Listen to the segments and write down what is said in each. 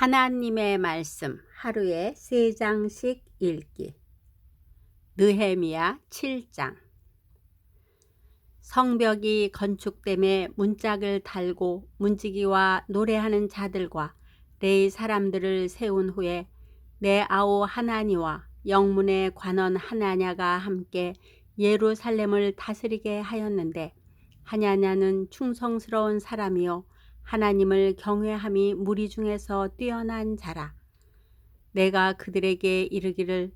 하나님의 말씀 하루에 세 장씩 읽기. 느헤미야 7장. 성벽이 건축됨에 문짝을 달고 문지기와 노래하는 자들과 레이 사람들을 세운 후에 내 아우 하나니와 영문의 관원 하나냐가 함께 예루살렘을 다스리게 하였는데 하냐냐는 충성스러운 사람이요 하나님을 경외함이 무리 중에서 뛰어난 자라. 내가 그들에게 이르기를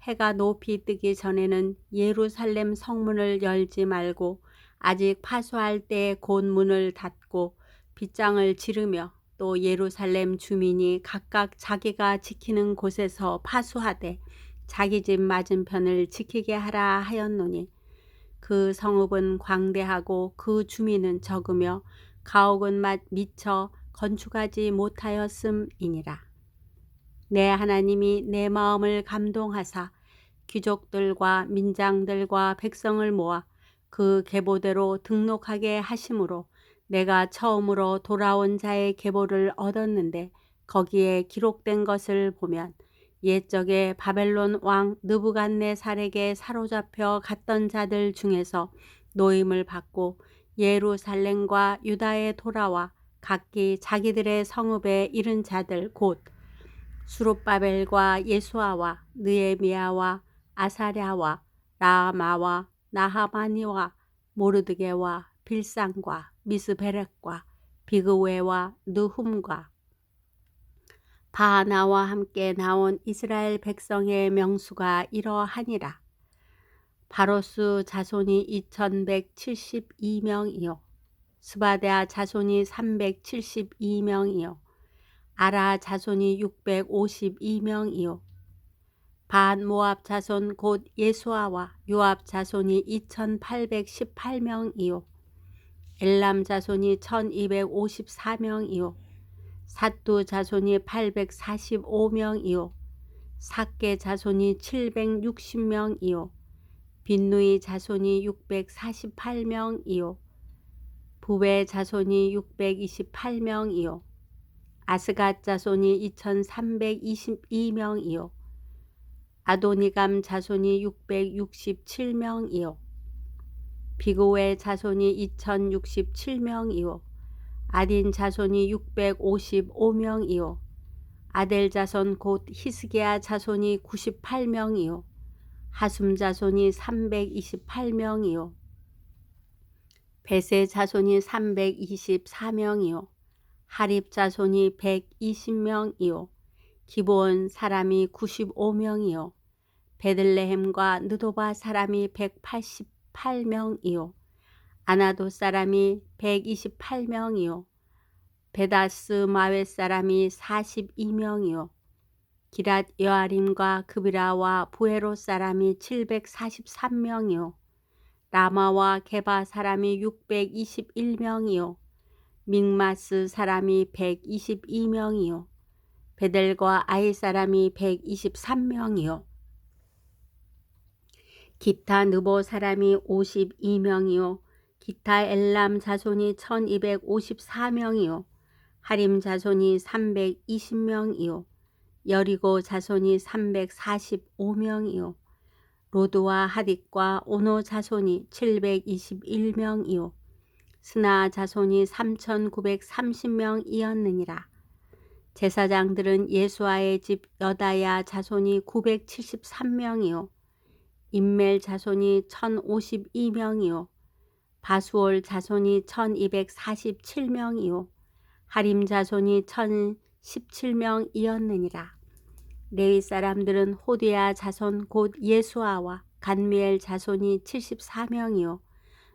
해가 높이 뜨기 전에는 예루살렘 성문을 열지 말고 아직 파수할 때곧 문을 닫고 빗장을 지르며 또 예루살렘 주민이 각각 자기가 지키는 곳에서 파수하되 자기 집 맞은편을 지키게 하라 하였노니 그 성읍은 광대하고 그 주민은 적으며 가옥은 맛 미쳐 건축하지 못하였음이니라. 내 하나님이 내 마음을 감동하사 귀족들과 민장들과 백성을 모아 그 계보대로 등록하게 하심으로 내가 처음으로 돌아온 자의 계보를 얻었는데 거기에 기록된 것을 보면 옛적에 바벨론 왕 느부갓네살에게 사로잡혀 갔던 자들 중에서 노임을 받고 예루살렘과 유다에 돌아와 각기 자기들의 성읍에 이른 자들 곧 수룹바벨과 예수아와 느에미아와 아사랴와 라마와 나하마니와 모르드게와 빌상과 미스베렉과 비그웨와 느훔과 바하나와 함께 나온 이스라엘 백성의 명수가 이러하니라. 바로스 자손이 2172명이요. 스바데아 자손이 372명이요. 아라 자손이 652명이요. 반 모압 자손 곧 예수아와 요압 자손이 2818명이요. 엘람 자손이 1254명이요. 사뚜 자손이 845명이요. 사케 자손이 760명이요. 빈누이 자손이 648명이요. 부베 자손이 628명이요. 아스갓 자손이 2322명이요. 아도니감 자손이 667명이요. 비고의 자손이 2067명이요. 아딘 자손이 655명이요. 아델 자손 곧 히스기야 자손이 98명이요. 하숨 자손이 328명이요. 베세 자손이 324명이요. 하립 자손이 120명이요. 기본 사람이 95명이요. 베들레헴과 느도바 사람이 188명이요. 아나도 사람이 128명이요. 베다스 마웨 사람이 42명이요. 기랏 여아림과 그비라와 부에로 사람이 743명이요. 라마와 게바 사람이 621명이요. 믹마스 사람이 122명이요. 베델과 아이 사람이 123명이요. 기타 느보 사람이 52명이요. 기타 엘람 자손이 1254명이요. 하림 자손이 320명이요. 여리고 자손이 345명이요. 로드와 하딕과 오노 자손이 721명이요. 스나 자손이 3930명이었느니라. 제사장들은 예수아의 집 여다야 자손이 973명이요. 인멜 자손이 1052명이요. 바수올 자손이 1247명이요. 하림 자손이 1017명이었느니라. 레위 사람들은 호디아 자손 곧 예수아와 간미엘 자손이 74명이요.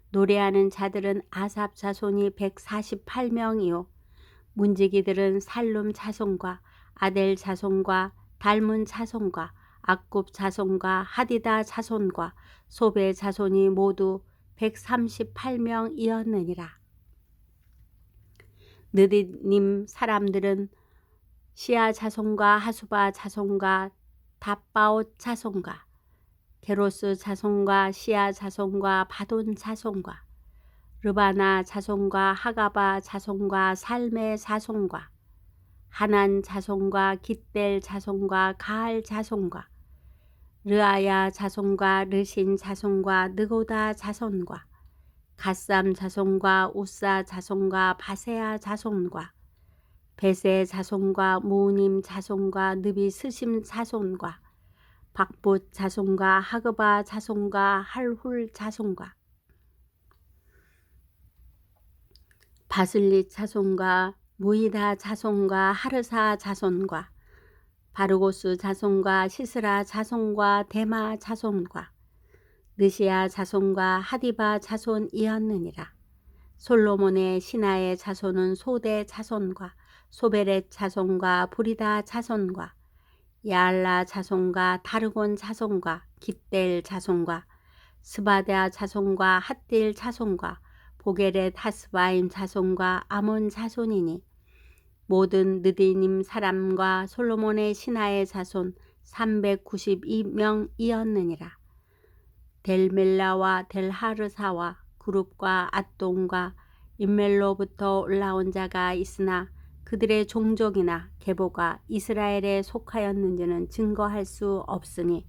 노래하는 자들은 아삽 자손이 148명이요. 문지기들은 살룸 자손과 아델 자손과 달문 자손과 악굽 자손과 하디다 자손과 소베 자손이 모두 138명이었느니라. 느디님 사람들은 시아 자손과 하수바 자손과 다바옷 자손과 게로스 자손과 시아 자손과 바돈 자손과 르바나 자손과 하가바 자손과 살메 자손과 하난 자손과 깃델 자손과 가알 자손과 르아야 자손과 르신 자손과 느고다 자손과 갓삼 자손과 우사 자손과 바세아 자손과 베세 자손과 무님 자손과 느비 스심 자손과 박붓 자손과 하그바 자손과 할훌 자손과 바슬리 자손과 무이다 자손과 하르사 자손과 바르고스 자손과 시스라 자손과 데마 자손과 느시아 자손과 하디바 자손이었느니라. 솔로몬의 신하의 자손은 소대 자손과 소베렛 자손과 부리다 자손과 야알라 자손과 다르곤 자손과 깃델 자손과 스바다 자손과 핫딜 자손과 보게렛 하스바임 자손과 아몬 자손이니 모든 느디님 사람과 솔로몬의 신하의 자손 392명이었느니라. 델멜라와 델하르사와 그룹과 앗동과 인멜로부터 올라온 자가 있으나 그들의 종족이나 계보가 이스라엘에 속하였는지는 증거할 수 없으니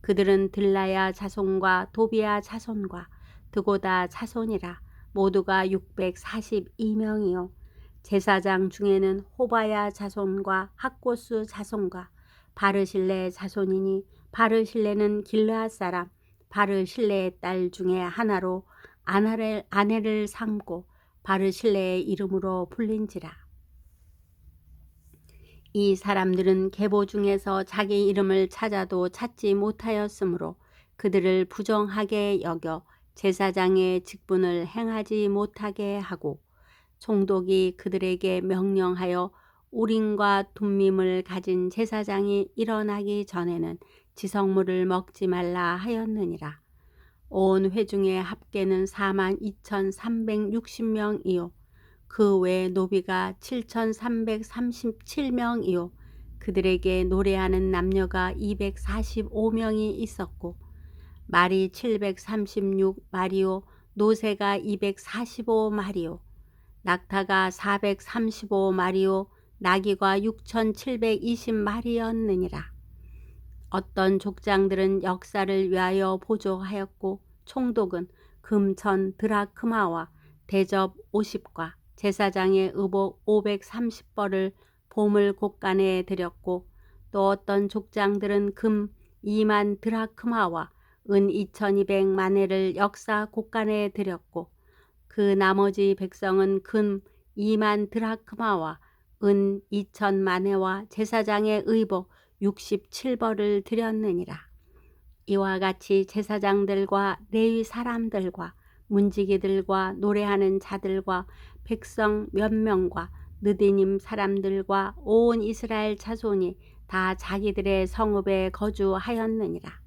그들은 들라야 자손과 도비야 자손과 드고다 자손이라 모두가 642명이요 제사장 중에는 호바야 자손과 학고스 자손과 바르실레 자손이니 바르실레는 길르앗 사람 바르실레의 딸 중에 하나로 아나를, 아내를 삼고 바르실레의 이름으로 불린지라. 이 사람들은 계보 중에서 자기 이름을 찾아도 찾지 못하였으므로 그들을 부정하게 여겨 제사장의 직분을 행하지 못하게 하고 총독이 그들에게 명령하여 우림과 둠밈을 가진 제사장이 일어나기 전에는 지성물을 먹지 말라 하였느니라. 온 회중의 합계는 4만 2,360명이요. 그 외 노비가 7,337명이요. 그들에게 노래하는 남녀가 245명이 있었고 말이 736 마리요. 노새가 245 마리요. 낙타가 435 마리요. 나귀가 6,720 마리였느니라. 어떤 족장들은 역사를 위하여 보조하였고 총독은 금천 드라크마와 대접 50과 제사장의 의복 530벌을 보물 곳간에 들였고 또 어떤 족장들은 금 2만 드라크마와 은 2200만회를 역사 곳간에 들였고 그 나머지 백성은 금 2만 드라크마와 은 2천만회와 제사장의 의복 67벌을 드렸느니라. 이와 같이 제사장들과 레위 사람들과 문지기들과 노래하는 자들과 백성 몇 명과 느디님 사람들과 온 이스라엘 자손이 다 자기들의 성읍에 거주하였느니라.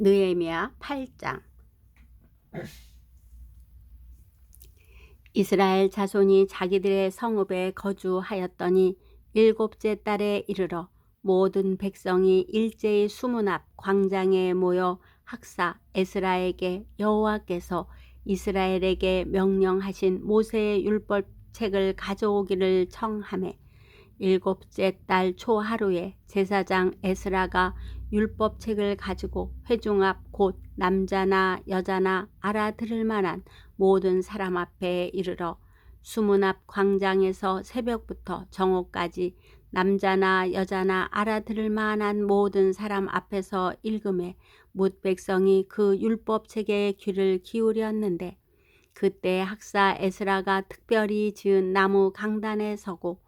느에미야 8장 이스라엘 자손이 자기들의 성읍에 거주하였더니 일곱째 달에 이르러 모든 백성이 일제히 수문 앞 광장에 모여 학사 에스라에게 여호와께서 이스라엘에게 명령하신 모세의 율법책을 가져오기를 청하매 일곱째 달 초하루에 제사장 에스라가 율법책을 가지고 회중 앞 곧 남자나 여자나 알아들을 만한 모든 사람 앞에 이르러 수문 앞 광장에서 새벽부터 정오까지 남자나 여자나 알아들을 만한 모든 사람 앞에서 읽음에 못 백성이 그 율법 책에 귀를 기울였는데 그때 학사 에스라가 특별히 지은 나무 강단에 서고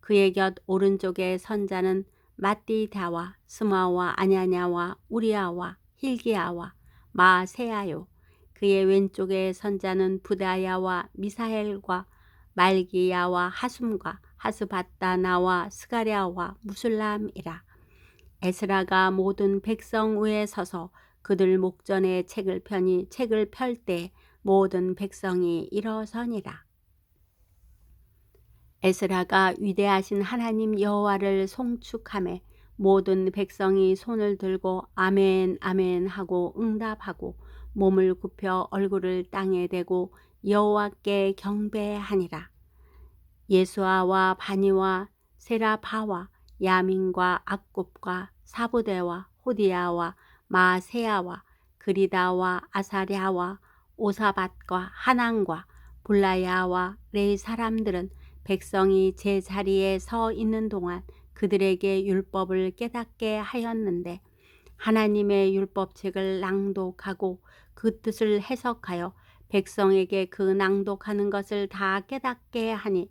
그의 곁 오른쪽에 선자는 마띠다와 스마와 아냐냐와 우리아와 힐기야와 마세야요 그의 왼쪽에 선자는 부다야와 미사엘과 말기야와 하숨과 하스바다나와 스가랴와 무술람이라. 에스라가 모든 백성 위에 서서 그들 목전에 책을 펴니 책을 펼 때 모든 백성이 일어서니라. 에스라가 위대하신 하나님 여호와를 송축함에 모든 백성이 손을 들고 아멘 아멘 하고 응답하고 몸을 굽혀 얼굴을 땅에 대고 여호와께 경배하니라. 예수아와 바니와 세라바와 야민과 악굽과 사부대와 호디야와 마세야와 그리다와 아사랴와 오사밭과 하난과 블라야와 레이 사람들은 백성이 제 자리에 서 있는 동안 그들에게 율법을 깨닫게 하였는데 하나님의 율법책을 낭독하고 그 뜻을 해석하여 백성에게 그 낭독하는 것을 다 깨닫게 하니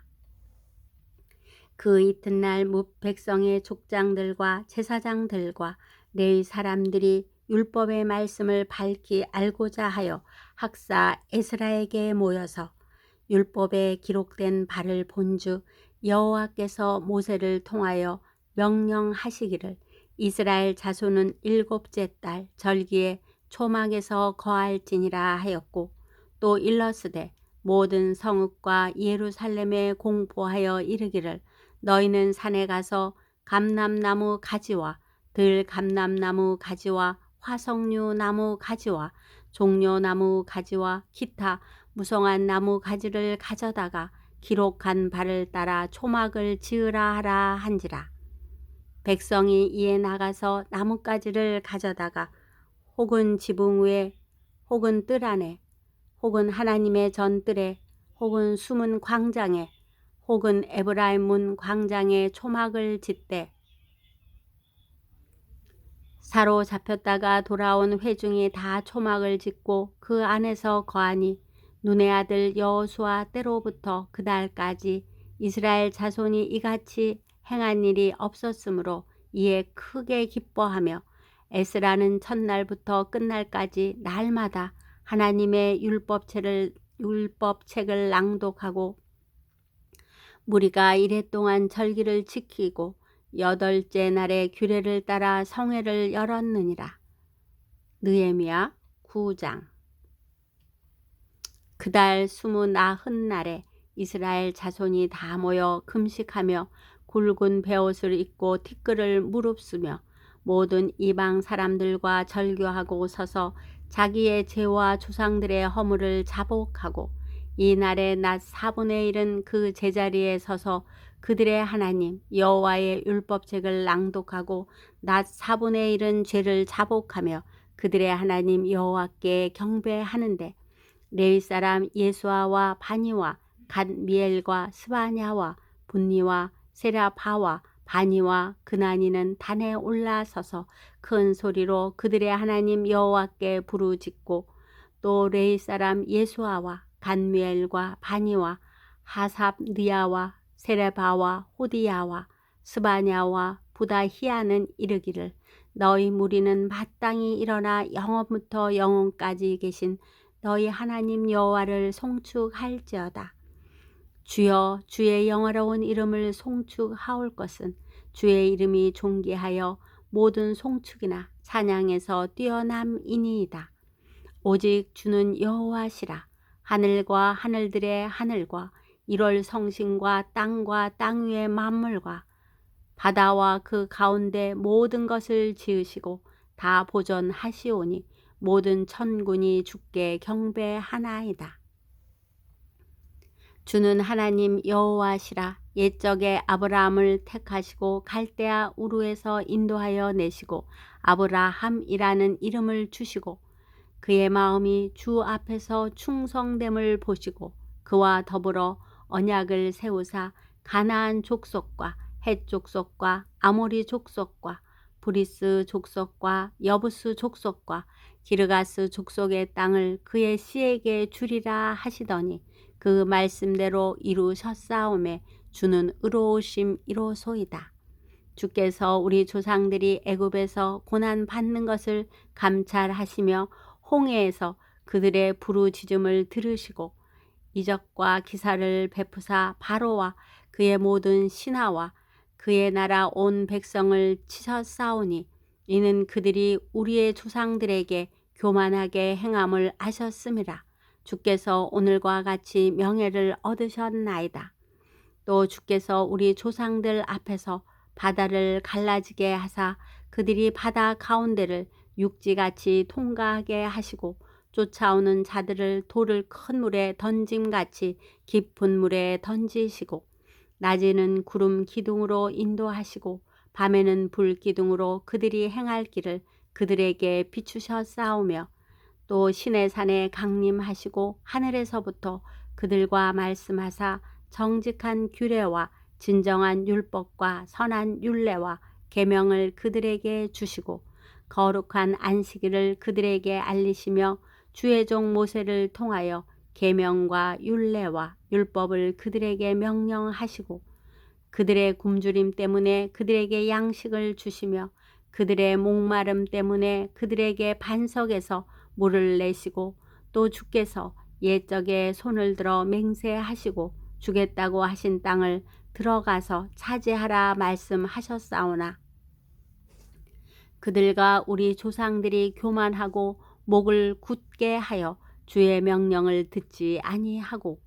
그 이튿날 뭇 백성의 족장들과 제사장들과 레위 사람들이 율법의 말씀을 밝히 알고자 하여 학사 에스라에게 모여서 율법에 기록된 바를 본즉 여호와께서 모세를 통하여 명령하시기를 이스라엘 자손은 일곱째 달 절기에 초막에서 거할지니라 하였고 또 일러스되 모든 성읍과 예루살렘에 공포하여 이르기를 너희는 산에 가서 감람나무 가지와 들 감람나무 가지와 화석류 나무 가지와 종려나무 가지와 기타 무성한 나무 가지를 가져다가 기록한 바를 따라 초막을 지으라 하라 한지라. 백성이 이에 나가서 나뭇가지를 가져다가 혹은 지붕 위에 혹은 뜰 안에 혹은 하나님의 전뜰에 혹은 숨은 광장에 혹은 에브라임 문 광장에 초막을 짓되 사로 잡혔다가 돌아온 회중이 다 초막을 짓고 그 안에서 거하니 눈의 아들 여호수아 때로부터 그날까지 이스라엘 자손이 이같이 행한 일이 없었으므로 이에 크게 기뻐하며 에스라는 첫날부터 끝날까지 날마다 하나님의 율법책을 율법책을 낭독하고 무리가 이랫동안 절기를 지키고 여덟째 날에 규례를 따라 성회를 열었느니라. 느에미야 9장 그달 스무 나흔 날에 이스라엘 자손이 다 모여 금식하며 굵은 베옷을 입고 티끌을 무릅쓰며 모든 이방 사람들과 절교하고 서서 자기의 죄와 조상들의 허물을 자복하고 이 날의 낮 4분의 1은 그 제자리에 서서 그들의 하나님 여호와의 율법책을 낭독하고 낮 4분의 1은 죄를 자복하며 그들의 하나님 여호와께 경배하는데 레위 사람 예수아와 바니와 갓 미엘과 스바냐와 분니와 세라바와 바니와 그나니는 단에 올라서서 큰 소리로 그들의 하나님 여호와께 부르짖고 또 레이 사람 예수아와 간미엘과 바니와 하삽 느야와 세레바와 호디야와 스바냐와 부다히야는 이르기를 너희 무리는 마땅히 일어나 영원부터 영원까지 계신 너희 하나님 여호와를 송축할지어다. 주여 주의 영화로운 이름을 송축하올 것은 주의 이름이 존귀하여 모든 송축이나 찬양에서 뛰어남이니이다. 오직 주는 여호와시라 하늘과 하늘들의 하늘과 1월 성신과 땅과 땅 위의 만물과 바다와 그 가운데 모든 것을 지으시고 다 보존하시오니 모든 천군이 주께 경배하나이다. 주는 하나님 여호와시라 옛적에 아브라함을 택하시고 갈대아 우르에서 인도하여 내시고 아브라함이라는 이름을 주시고 그의 마음이 주 앞에서 충성됨을 보시고 그와 더불어 언약을 세우사 가나안 족속과 헷 족속과 아모리 족속과 브리스 족속과 여부스 족속과 기르가스 족속의 땅을 그의 씨에게 주리라 하시더니 그 말씀대로 이루셨사오매 주는 의로우심 이로소이다. 주께서 우리 조상들이 애굽에서 고난 받는 것을 감찰하시며 홍해에서 그들의 부르짖음을 들으시고 이적과 기사를 베푸사 바로와 그의 모든 신하와 그의 나라 온 백성을 치셨사오니 이는 그들이 우리의 조상들에게 교만하게 행함을 아셨음이라 주께서 오늘과 같이 명예를 얻으셨나이다. 또 주께서 우리 조상들 앞에서 바다를 갈라지게 하사 그들이 바다 가운데를 육지같이 통과하게 하시고 쫓아오는 자들을 돌을 큰 물에 던짐같이 깊은 물에 던지시고 낮에는 구름 기둥으로 인도하시고 밤에는 불 기둥으로 그들이 행할 길을 그들에게 비추셨사오며 또 신의 산에 강림하시고 하늘에서부터 그들과 말씀하사 정직한 규례와 진정한 율법과 선한 율례와 계명을 그들에게 주시고 거룩한 안식일을 그들에게 알리시며 주의 종 모세를 통하여 계명과 율례와 율법을 그들에게 명령하시고 그들의 굶주림 때문에 그들에게 양식을 주시며 그들의 목마름 때문에 그들에게 반석에서 물을 내시고 또 주께서 옛적에 손을 들어 맹세하시고 주겠다고 하신 땅을 들어가서 차지하라 말씀하셨사오나 그들과 우리 조상들이 교만하고 목을 굳게 하여 주의 명령을 듣지 아니하고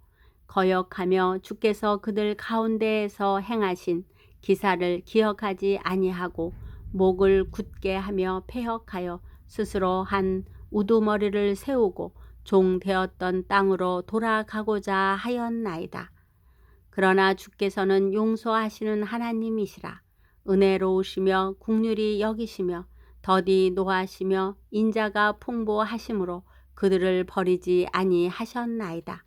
거역하며 주께서 그들 가운데에서 행하신 기사를 기억하지 아니하고 목을 굳게 하며 폐역하여 스스로 한 우두머리를 세우고 종 되었던 땅으로 돌아가고자 하였나이다. 그러나 주께서는 용서하시는 하나님이시라 은혜로우시며 국률이 여기시며 더디 노하시며 인자가 풍부하심으로 그들을 버리지 아니하셨나이다.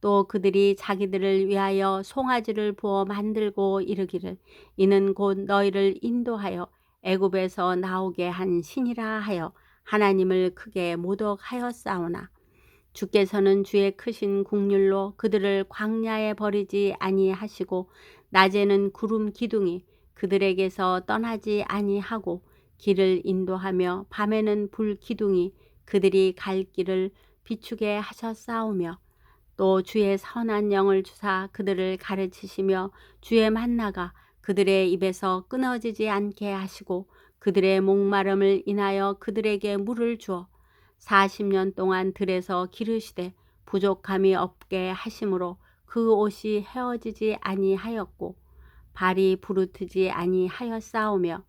또 그들이 자기들을 위하여 송아지를 부어 만들고 이르기를 이는 곧 너희를 인도하여 애굽에서 나오게 한 신이라 하여 하나님을 크게 모독하였사오나 주께서는 주의 크신 국률로 그들을 광야에 버리지 아니하시고 낮에는 구름 기둥이 그들에게서 떠나지 아니하고 길을 인도하며 밤에는 불 기둥이 그들이 갈 길을 비추게 하셨사오며 또 주의 선한 영을 주사 그들을 가르치시며 주의 만나가 그들의 입에서 끊어지지 않게 하시고 그들의 목마름을 인하여 그들에게 물을 주어 40년 동안 들에서 기르시되 부족함이 없게 하심으로 그 옷이 헤어지지 아니하였고 발이 부르트지 아니하였사오며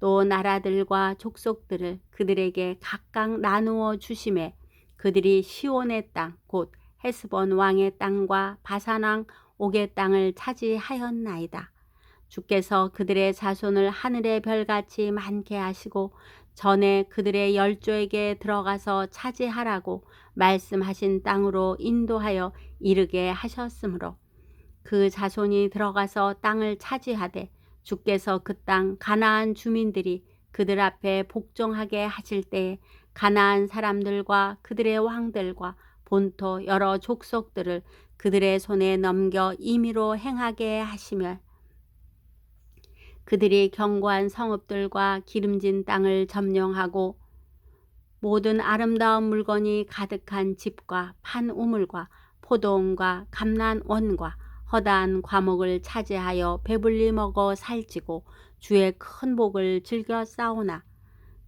또 나라들과 족속들을 그들에게 각각 나누어 주심에 그들이 시온의 땅 곧 헤스본 왕의 땅과 바산 왕 옥의 땅을 차지하였나이다. 주께서 그들의 자손을 하늘의 별같이 많게 하시고 전에 그들의 열조에게 들어가서 차지하라고 말씀하신 땅으로 인도하여 이르게 하셨으므로 그 자손이 들어가서 땅을 차지하되 주께서 그 땅 가나안 주민들이 그들 앞에 복종하게 하실 때에 가나안 사람들과 그들의 왕들과 본토 여러 족속들을 그들의 손에 넘겨 임의로 행하게 하시며 그들이 견고한 성읍들과 기름진 땅을 점령하고 모든 아름다운 물건이 가득한 집과 판 우물과 포도원과 감난원과 허다한 과목을 차지하여 배불리 먹어 살찌고 주의 큰 복을 즐겨 싸우나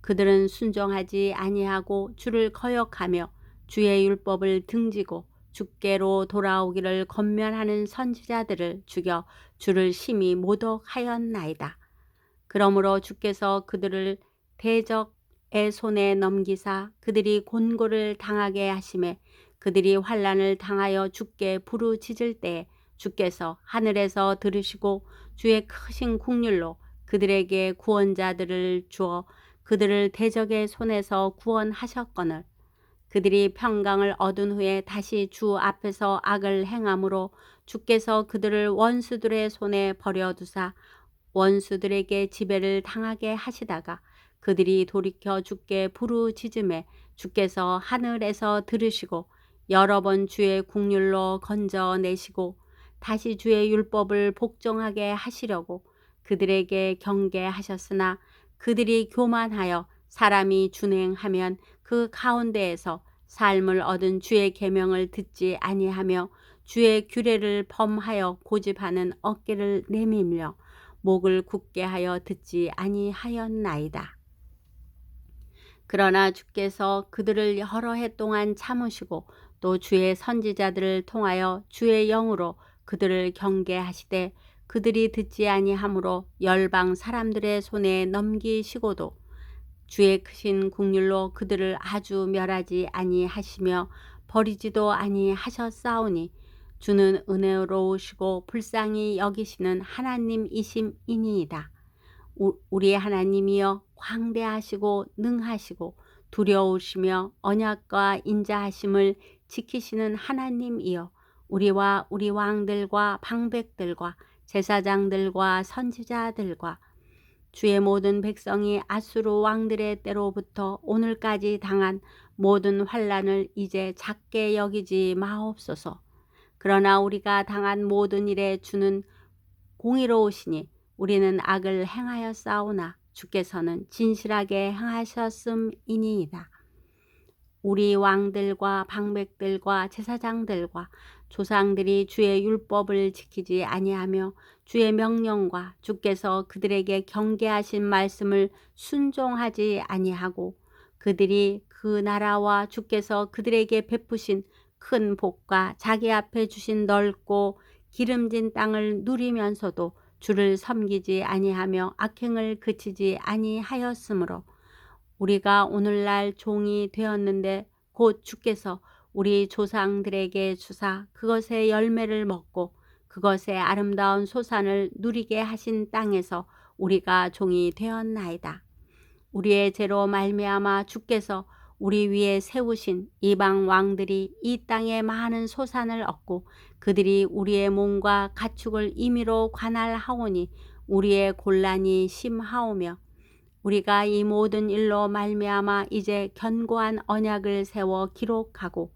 그들은 순종하지 아니하고 주를 거역하며 주의 율법을 등지고 주께로 돌아오기를 건면하는 선지자들을 죽여 주를 심히 모독하였나이다. 그러므로 주께서 그들을 대적의 손에 넘기사 그들이 곤고를 당하게 하심에 그들이 환란을 당하여 주께 부르짖을 때 주께서 하늘에서 들으시고 주의 크신 국률로 그들에게 구원자들을 주어 그들을 대적의 손에서 구원하셨거늘. 그들이 평강을 얻은 후에 다시 주 앞에서 악을 행함으로 주께서 그들을 원수들의 손에 버려두사 원수들에게 지배를 당하게 하시다가 그들이 돌이켜 주께 부르짖음에 주께서 하늘에서 들으시고 여러 번 주의 국률로 건져내시고 다시 주의 율법을 복종하게 하시려고 그들에게 경계하셨으나 그들이 교만하여 사람이 준행하면 그 가운데에서 삶을 얻은 주의 계명을 듣지 아니하며 주의 규례를 범하여 고집하는 어깨를 내밀며 목을 굳게 하여 듣지 아니하였나이다. 그러나 주께서 그들을 여러 해 동안 참으시고 또 주의 선지자들을 통하여 주의 영으로 그들을 경계하시되 그들이 듣지 아니하므로 열방 사람들의 손에 넘기시고도 주의 크신 국률로 그들을 아주 멸하지 아니하시며 버리지도 아니하셨사오니 주는 은혜로우시고 불쌍히 여기시는 하나님이심이니이다. 우리 하나님이여 광대하시고 능하시고 두려우시며 언약과 인자하심을 지키시는 하나님이여 우리와 우리 왕들과 방백들과 제사장들과 선지자들과 주의 모든 백성이 아수르 왕들의 때로부터 오늘까지 당한 모든 환란을 이제 작게 여기지 마옵소서. 그러나 우리가 당한 모든 일에 주는 공의로우시니 우리는 악을 행하여 싸우나 주께서는 진실하게 행하셨음이니이다. 우리 왕들과 방백들과 제사장들과 조상들이 주의 율법을 지키지 아니하며 주의 명령과 주께서 그들에게 경계하신 말씀을 순종하지 아니하고 그들이 그 나라와 주께서 그들에게 베푸신 큰 복과 자기 앞에 주신 넓고 기름진 땅을 누리면서도 주를 섬기지 아니하며 악행을 그치지 아니하였으므로 우리가 오늘날 종이 되었는데 곧 주께서 우리 조상들에게 주사 그것의 열매를 먹고 그것의 아름다운 소산을 누리게 하신 땅에서 우리가 종이 되었나이다. 우리의 죄로 말미암아 주께서 우리 위에 세우신 이방 왕들이 이 땅에 많은 소산을 얻고 그들이 우리의 몸과 가축을 임의로 관할하오니 우리의 곤란이 심하오며 우리가 이 모든 일로 말미암아 이제 견고한 언약을 세워 기록하고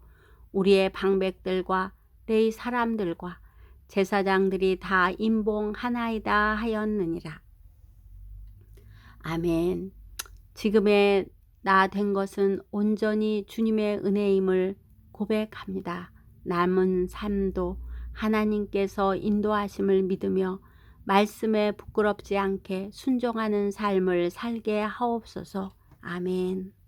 우리의 방백들과 레이 사람들과 제사장들이 다 임봉하나이다 하였느니라. 아멘. 지금의 나 된 것은 온전히 주님의 은혜임을 고백합니다. 남은 삶도 하나님께서 인도하심을 믿으며 말씀에 부끄럽지 않게 순종하는 삶을 살게 하옵소서. 아멘.